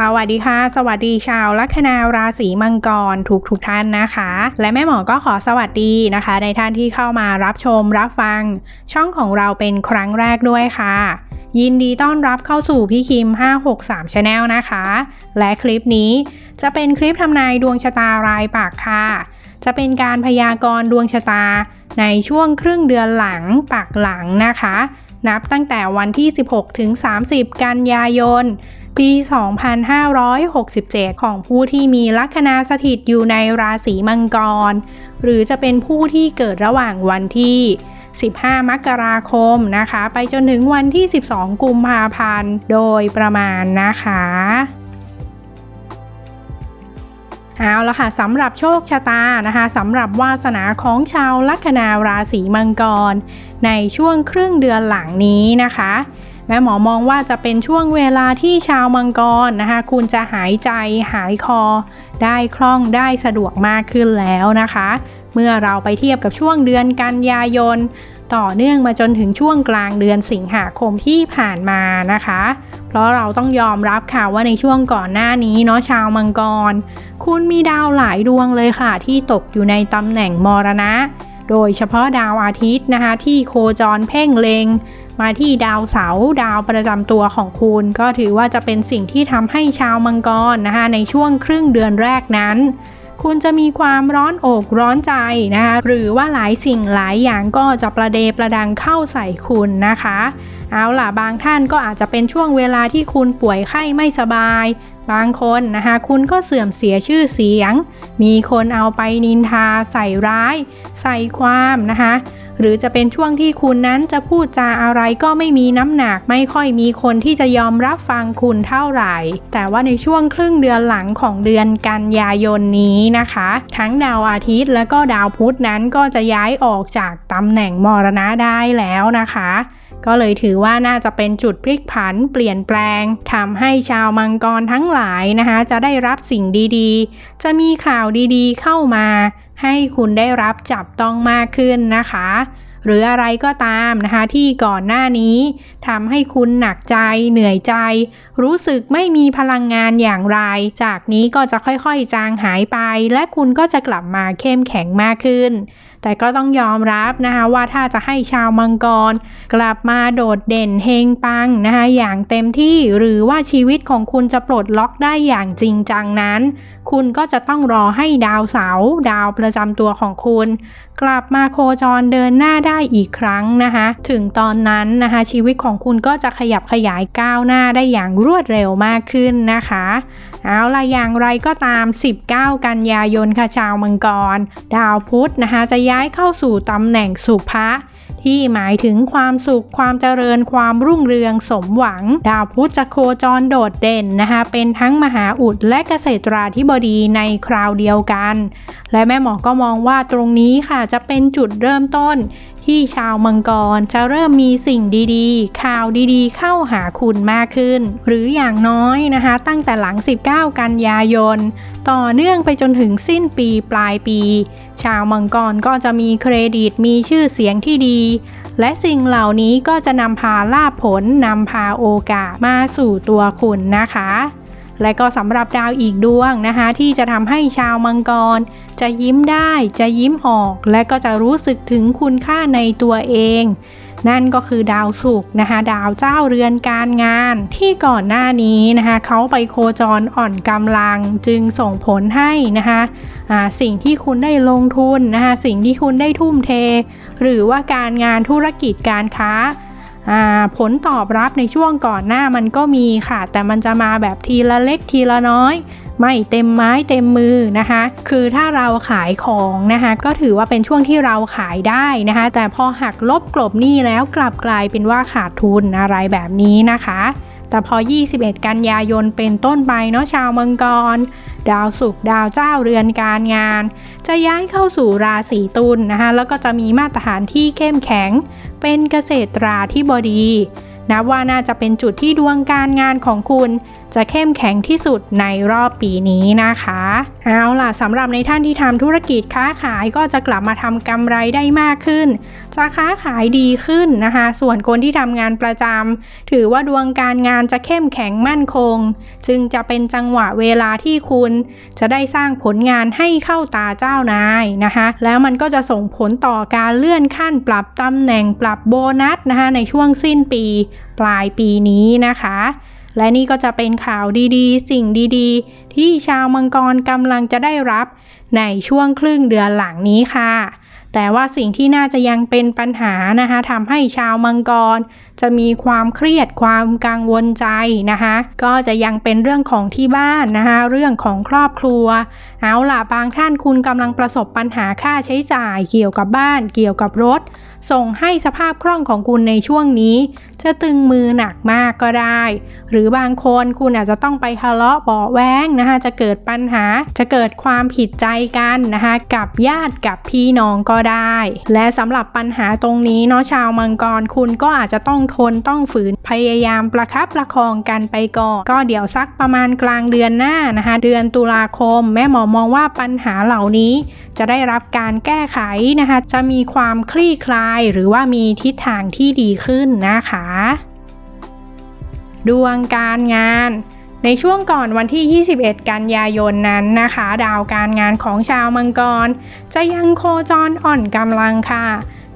สวัสดีค่ะ สวัสดีชาวลัคนาราศีมังกรทุกทุกท่านนะคะ และแม่หมอก็ขอสวัสดีนะคะ ในท่านที่เข้ามารับชมรับฟัง ช่องของเราเป็นครั้งแรกด้วยค่ะ ยินดีต้อนรับเข้าสู่พี่คิม 563 Channel นะคะ และคลิปนี้จะเป็นคลิปทำนายดวงชะตารายปากค่ะ จะเป็นการพยากรณ์ดวงชะตาในช่วงครึ่งเดือนหลังปากหลังนะคะ นับตั้งแต่วันที่ 16 ถึง 30 กันยายน ปี 2567 ของผู้ที่มีลัคนาสถิตอยู่ในราศีมังกร หรือจะเป็นผู้ที่เกิดระหว่างวันที่ 15 มกราคมนะคะ ไปจนถึงวันที่ 12 กุมภาพันธ์ โดยประมาณนะคะเอาละค่ะสำหรับโชคชะตานะคะสำหรับวาสนาของชาวลัคนาราศีมังกร ในช่วงครึ่งเดือนหลังนี้นะคะ แม่หมอมองว่าจะเป็นช่วงเวลาที่ชาวมังกรนะคะ คุณจะหายใจหายคอ ได้คล่องได้สะดวกมากขึ้นแล้วนะคะ เมื่อเราไปเทียบกับช่วงเดือนกันยายน ต่อเนื่องมาจนถึงช่วงกลางเดือนสิงหาคมที่ผ่านมานะคะ เพราะเราต้องยอมรับค่ะว่าในช่วงก่อนหน้านี้เนาะชาวมังกร คุณมีดาวหลายดวงเลยค่ะ ที่ตกอยู่ในตำแหน่งมรณะ โดยเฉพาะดาวอาทิตย์นะคะ ที่โคจรเพ่งเลง มาที่ดาวเสาร์ดาวประจำตัวของคุณ ก็ถือว่าจะเป็นสิ่งที่ทำให้ชาวมังกรนะคะในช่วงครึ่งเดือนแรกนั้น คุณจะมีความร้อนอกร้อนใจนะคะหรือว่าหลายสิ่งหลายอย่างก็จะประเดประดังเข้าใส่คุณนะคะ เอาล่ะบางท่านก็อาจจะเป็นช่วงเวลาที่คุณป่วยไข้ไม่สบาย บางคนนะคะคุณก็เสื่อมเสียชื่อเสียง มีคนเอาไปนินทาใส่ร้าย ใส่ความนะคะ หรือจะเป็นช่วงที่คุณนั้นจะพูดจาอะไรก็ไม่มีน้ำหนัก ไม่ค่อยมีคนที่จะยอมรับฟังคุณเท่าไหร่ แต่ว่าในช่วงครึ่งเดือนหลังของเดือนกันยายนนี้นะคะ ทั้งดาวอาทิตย์และก็ดาวพุธนั้นก็จะย้ายออกจากตำแหน่งมรณะได้แล้วนะคะก็เลยถือว่าน่าจะเป็นจุดพลิกผันเปลี่ยนแปลงทำให้ชาวมังกรทั้งหลายนะคะ จะได้รับสิ่งดีๆ จะมีข่าวดีๆ เข้ามา ให้คุณได้รับจับต้องมากขึ้นนะคะ หรืออะไรก็ตามนะคะที่ก่อนหน้านี้ทำให้คุณหนักใจเหนื่อยใจ รู้สึกไม่มีพลังงานอย่างไร จากนี้ก็จะค่อยๆจางหายไป และคุณก็จะกลับมาเข้มแข็งมากขึ้น แต่ก็ต้องยอมรับนะคะว่าถ้าจะให้ชาวมังกร กลับมาโดดเด่นเฮงปังนะคะอย่างเต็มที่หรือว่าชีวิตของคุณจะปลดล็อกได้อย่างจริงจังนั้น คุณก็จะต้องรอให้ดาวเสาร์ดาวประจำตัวของคุณ กลับมาโคจรเดินหน้าได้ได้อีกครั้งนะคะ ถึงตอนนั้นนะคะ ชีวิตของคุณก็จะขยับขยายก้าวหน้าได้อย่างรวดเร็วมากขึ้นนะคะ เอาละอย่างไรก็ตาม 19 กันยายนค่ะชาวมังกร ดาวพุธนะคะ จะย้ายเข้าสู่ตำแหน่งสุภะ ที่หมายถึงความสุขความเจริญความรุ่งเรืองสมหวัง ดาวพุธจะโคจรโดดเด่นนะคะเป็นทั้งมหาอุดและเกษตราธิบดีในคราวเดียวกัน และแม่หมอก็มองว่าตรงนี้ค่ะจะเป็นจุดเริ่มต้นที่ชาวมังกรจะเริ่มมีสิ่งดีๆ ข่าวดีๆ เข้าหาคุณมากขึ้น หรืออย่างน้อยนะคะ ตั้งแต่หลัง 19 กันยายน ต่อเนื่องไปจนถึงสิ้นปีปลายปี ชาวมังกรก็จะมีเครดิตมีชื่อเสียงที่ดี และสิ่งเหล่านี้ก็จะนำพาลาภผลนำพาโอกาสมาสู่ตัวคุณนะคะ และก็สำหรับดาวอีกดวงนะคะ ที่จะทำให้ชาวมังกร จะยิ้มได้จะยิ้มออก และก็จะรู้สึกถึงคุณค่าในตัวเอง นั่นก็คือดาวศุกร์นะคะ ดาวเจ้าเรือนการงานที่ก่อนหน้านี้นะคะเขาไปโคจรอ่อนกำลังจึงส่งผลให้นะคะสิ่งที่คุณได้ลงทุนนะคะสิ่งที่คุณได้ทุ่มเท หรือว่าการงานธุรกิจการค้าผลตอบรับในช่วงก่อนหน้ามันก็มีค่ะ แต่มันจะมาแบบทีละเล็กทีละน้อย ไม่เต็มไม้เต็มมือนะคะ คือถ้าเราขายของนะคะ ก็ถือว่าเป็นช่วงที่เราขายได้นะคะ แต่พอหักลบกลบหนี้แล้วกลับกลายเป็นว่าขาดทุนอะไรแบบนี้นะคะ แต่พอ 21 กันยายนเป็นต้นไปเนาะชาวมังกร ดาวศุกร์ดาวเจ้าเรือนการงาน จะย้ายเข้าสู่ราศีตุลนะคะ แล้วก็จะมีมาตรฐานที่เข้มแข็ง เป็นเกษตราธิบดีนับว่าน่าจะเป็นจุดที่ดวงการงานของคุณ จะเข้มแข็งที่สุดในรอบปีนี้นะคะเอาล่ะสำหรับในท่านที่ทำธุรกิจค้าขายก็จะกลับมาทำกำไรได้มากขึ้น จะค้าขายดีขึ้นนะคะ ส่วนคนที่ทำงานประจำถือว่าดวงการงานจะเข้มแข็งมั่นคง จึงจะเป็นจังหวะเวลาที่คุณ จะได้สร้างผลงานให้เข้าตาเจ้านายนะคะ แล้วมันก็จะส่งผลต่อการเลื่อนขั้นปรับตำแหน่งปรับโบนัสนะคะในช่วงสิ้นปี ปลายปีนี้นะคะ และนี่ก็จะเป็นข่าวดีๆ สิ่งดีๆ ที่ชาวมังกรกำลังจะได้รับในช่วงครึ่งเดือนหลังนี้ค่ะ แต่ว่าสิ่งที่น่าจะยังเป็นปัญหานะคะทำให้ชาวมังกร จะมีความเครียดความกังวลใจนะคะ ก็จะยังเป็นเรื่องของที่บ้านนะคะเรื่องของครอบครัว เอาล่ะบางท่านคุณกำลังประสบปัญหาค่าใช้จ่ายเกี่ยวกับบ้าน เกี่ยวกับรถ ส่งให้สภาพคล่องของคุณในช่วงนี้ จะตึงมือหนักมากก็ได้ หรือบางคนคุณอาจจะต้องไปทะเลาะเบาะแว้งนะคะจะเกิดปัญหา จะเกิดความผิดใจกันนะคะกับญาติกับพี่น้องก็ได้ และสำหรับปัญหาตรงนี้เนาะชาวมังกรคุณก็อาจจะต้องทนต้องฝืนพยายามประคับประคองกันไปก่อนก็เดี๋ยวสักประมาณกลางเดือนหน้านะคะเดือนตุลาคม แม่หมอมองว่าปัญหาเหล่านี้ จะได้รับการแก้ไขนะคะจะมีความคลี่คลายหรือว่ามีทิศทางที่ดีขึ้นนะคะ ดวงการงานในช่วงก่อนวันที่ 21 กันยายนนั้นนะคะ ดาวการงานของชาวมังกร จะยังโคจรอ่อนกำลังค่ะ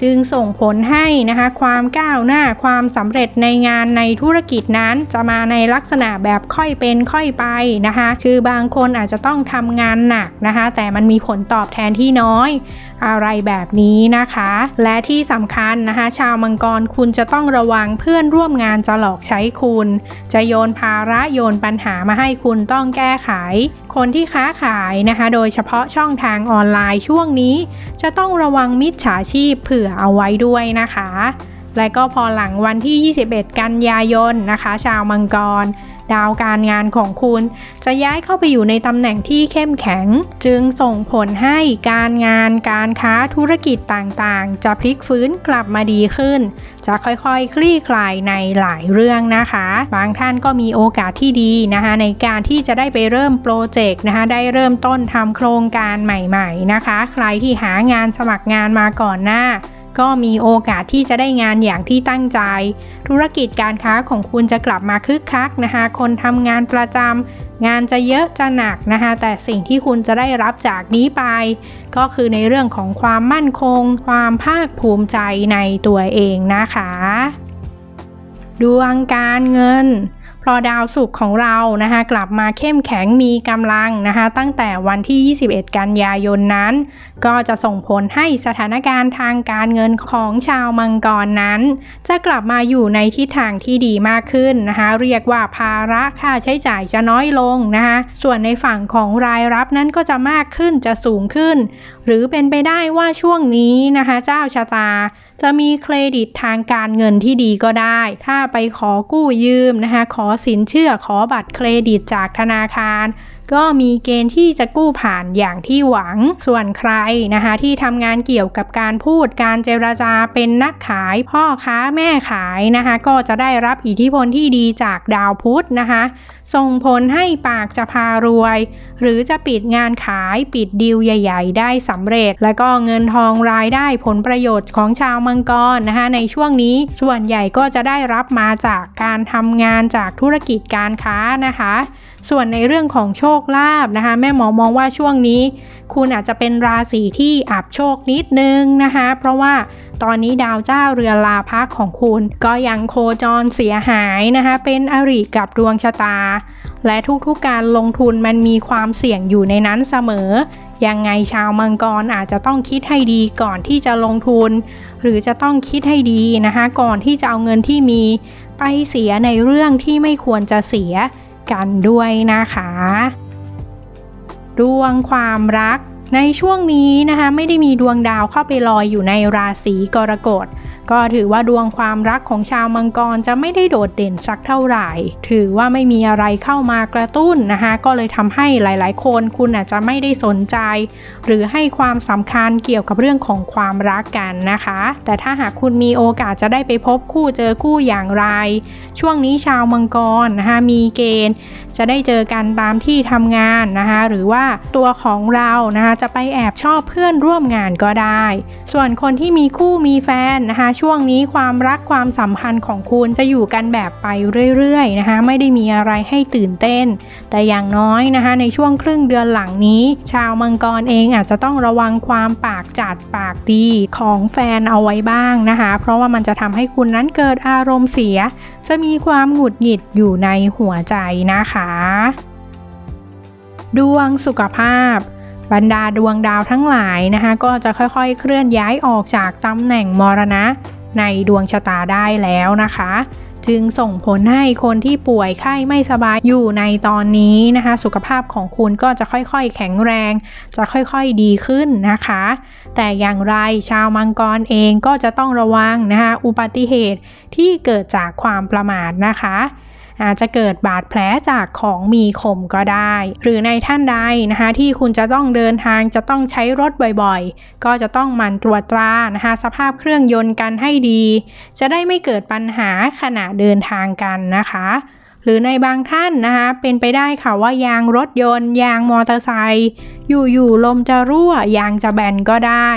จึงส่งผลให้นะคะความก้าวหน้าความสำเร็จในงานในธุรกิจนั้นจะมาในลักษณะแบบค่อยเป็นค่อยไปนะคะคือบางคนอาจจะต้องทำงานหนักนะคะ แต่มันมีผลตอบแทนที่น้อยอะไรแบบนี้นะคะ และที่สำคัญนะคะ ชาวมังกรคุณจะต้องระวังเพื่อนร่วมงานจะหลอกใช้คุณ จะโยนภาระโยนปัญหามาให้คุณต้องแก้ไข คนที่ค้าขายนะคะ โดยเฉพาะช่องทางออนไลน์ช่วงนี้ จะต้องระวังมิจฉาชีพเผื่อเอาไว้ด้วยนะคะ และก็พอหลังวันที่ 21 กันยายนนะคะ ชาวมังกร ดาวการงานของคุณ จะย้ายเข้าไปอยู่ในตำแหน่งที่เข้มแข็ง จึงส่งผลให้การงานการค้าธุรกิจต่างๆ จะพลิกฟื้นกลับมาดีขึ้น จะค่อยๆคคลี่คลายในหลายเรื่องนะคะ บางท่านก็มีโอกาสที่ดีนะคะ ในการที่จะได้ไปเริ่มโปรเจกต์นะคะได้เริ่มต้นทำโครงการใหม่ ๆ นะคะ ใครที่หางานสมัครงานมาก่อนหน้า ก็มีโอกาสที่จะได้งานอย่างที่ตั้งใจ ธุรกิจการค้าของคุณจะกลับมาคึกคักนะคะ คนทำงานประจำงานจะเยอะจะหนักนะคะ แต่สิ่งที่คุณจะได้รับจากนี้ไป ก็คือในเรื่องของความมั่นคง ความภาคภูมิใจในตัวเองนะคะ ดวงการเงิน พอดาวศุกของเรานะคะกลับมาเข้มแข็งมีกำลังนะคะตั้งแต่วันที่ 21 กันยายนนั้น ก็จะส่งผลให้สถานการณ์ทางการเงินของชาวมังกรนั้น จะกลับมาอยู่ในทิศทางที่ดีมากขึ้นนะคะเรียกว่าภาระค่าใช้จ่ายจะน้อยลงนะคะส่วนในฝั่งของรายรับนั้นก็จะมากขึ้นจะสูงขึ้น หรือเป็นไปได้ว่าช่วงนี้นะคะเจ้าชะตา จะมีเครดิตทางการเงินที่ดีก็ได้ ถ้าไปขอกู้ยืมนะคะ ขอสินเชื่อขอบัตรเครดิตจากธนาคาร ก็มีเกณฑ์ที่จะกู้ผ่านอย่างที่หวัง ส่วนใครนะคะที่ทำงานเกี่ยวกับการพูดการเจรจาเป็นนักขายพ่อค้าแม่ขายนะคะก็จะได้รับอิทธิพลที่ดีจากดาวพุธนะคะ ส่งผลให้ปากจะพารวย หรือจะปิดงานขายปิดดีลใหญ่ ๆ ได้สำเร็จ และก็เงินทองรายได้ผลประโยชน์ของชาวมังกรนะคะในช่วงนี้ส่วนใหญ่ก็จะได้รับมาจากการทำงานจากธุรกิจการค้านะคะ ส่วนในเรื่องของโชคลาภนะคะ แม่หมอมองว่าช่วงนี้ คุณอาจจะเป็นราศีที่อับโชคนิดนึงนะคะ เพราะว่าตอนนี้ดาวเจ้าเรือลาพักของคุณ ก็ยังโคจรเสียหายนะคะ เป็นอริกับดวงชะตา และทุกๆการลงทุนมันมีความเสี่ยงอยู่ในนั้นเสมอ ยังไงชาวมังกรอาจจะต้องคิดให้ดีก่อนที่จะลงทุน หรือจะต้องคิดให้ดีนะคะ ก่อนที่จะเอาเงินที่มี ไปเสียในเรื่องที่ไม่ควรจะเสีย กันด้วยนะคะ ดวงความรักในช่วงนี้นะคะ ไม่ได้มีดวงดาวเข้าไปลอยอยู่ในราศีกรกฎ ก็ถือว่าดวงความรักของชาวมังกรจะไม่ได้โดดเด่นสักเท่าไหร่ ถือว่าไม่มีอะไรเข้ามากระตุ้นนะคะก็เลยทำให้หลาย ๆ คนคุณอาจจะไม่ได้สนใจ หรือให้ความสำคัญเกี่ยวกับเรื่องของความรักกันนะคะ แต่ถ้าหากคุณมีโอกาสจะได้ไปพบคู่เจอคู่อย่างไร ช่วงนี้ชาวมังกรนะคะมีเกณฑ์ จะได้เจอกันตามที่ทำงานนะคะหรือว่าตัวของเรานะคะจะไปแอบชอบเพื่อนร่วมงานก็ได้ ส่วนคนที่มีคู่มีแฟนนะคะช่วงนี้ความรักความสัมพันธ์ของคุณจะอยู่กันแบบไปเรื่อยๆนะคะไม่ได้มีอะไรให้ตื่นเต้น แต่อย่างน้อยนะคะในช่วงครึ่งเดือนหลังนี้ ชาวมังกรเองอาจจะต้องระวังความปากจัดปากดีของแฟนเอาไว้บ้างนะคะเพราะว่ามันจะทำให้คุณนั้นเกิดอารมณ์เสีย จะมีความหงุดหงิดอยู่ในหัวใจนะคะ ดวงสุขภาพ บรรดาดวงดาวทั้งหลายนะคะ ก็จะค่อยๆ เคลื่อนย้ายออกจากตำแหน่งมรณะ ในดวงชะตาได้แล้วนะคะ จึงส่งผลให้คนที่ป่วยไข้ไม่สบายอยู่ในตอนนี้นะคะ สุขภาพของคุณก็จะค่อยๆ แข็งแรง จะค่อยๆดีขึ้นนะคะ แต่อย่างไรชาวมังกรเองก็จะต้องระวังนะคะอุบัติเหตุที่เกิดจากความประมาทนะคะ อาจจะเกิดบาดแผลจากของมีคมก็ได้ หรือในท่านใดนะคะที่คุณจะต้องเดินทางจะต้องใช้รถบ่อยๆ ก็จะต้องหมั่นตรวจตรานะคะสภาพเครื่องยนต์กันให้ดี จะได้ไม่เกิดปัญหาขณะเดินทางกันนะคะหรือในบางท่านนะคะเป็นไปได้ค่ะว่ายางรถยนต์ ยางมอเตอร์ไซค์อยู่ๆลมจะรั่วยางจะแบนก็ได้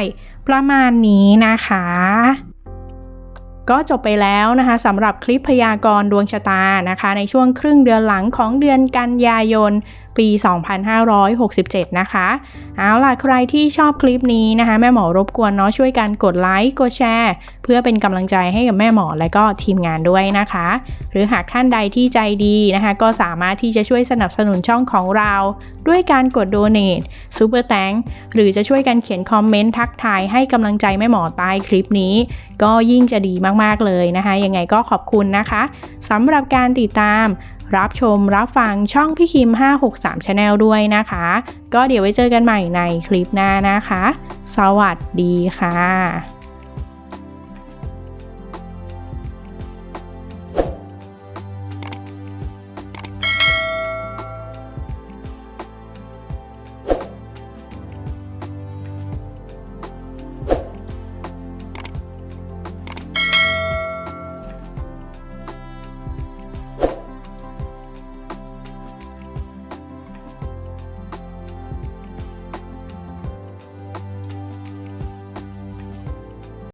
ประมาณนี้นะคะ ก็จบไปแล้วนะคะสำหรับคลิปพยากรณ์ดวงชะตานะคะ ในช่วงครึ่งเดือนหลังของเดือนกันยายน ปี 2567 นะคะ เอาล่ะใครที่ชอบคลิปนี้นะคะ แม่หมอรบกวนเนาะช่วยกันกดไลค์กดแชร์ เพื่อเป็นกำลังใจให้กับแม่หมอและก็ทีมงานด้วยนะคะ หรือหากท่านใดที่ใจดีนะคะ ก็สามารถที่จะช่วยสนับสนุนช่องของเรา ด้วยการกดโดเน a t ซูเปอร์แตงหรือจะช่วยกันเขียนคอมเมนต์ทักทายให้กำลังใจแม่หมอใต้คลิปนี้ ก็ยิ่งจะดีมากๆเลยนะคะ ยังไงก็ขอบคุณนะคะสำหรับการติดตาม รับชมรับฟังช่องพี่คิม 563 Channel ด้วยนะคะ ก็เดี๋ยวไว้เจอกันใหม่ในคลิปหน้านะคะ สวัสดีค่ะ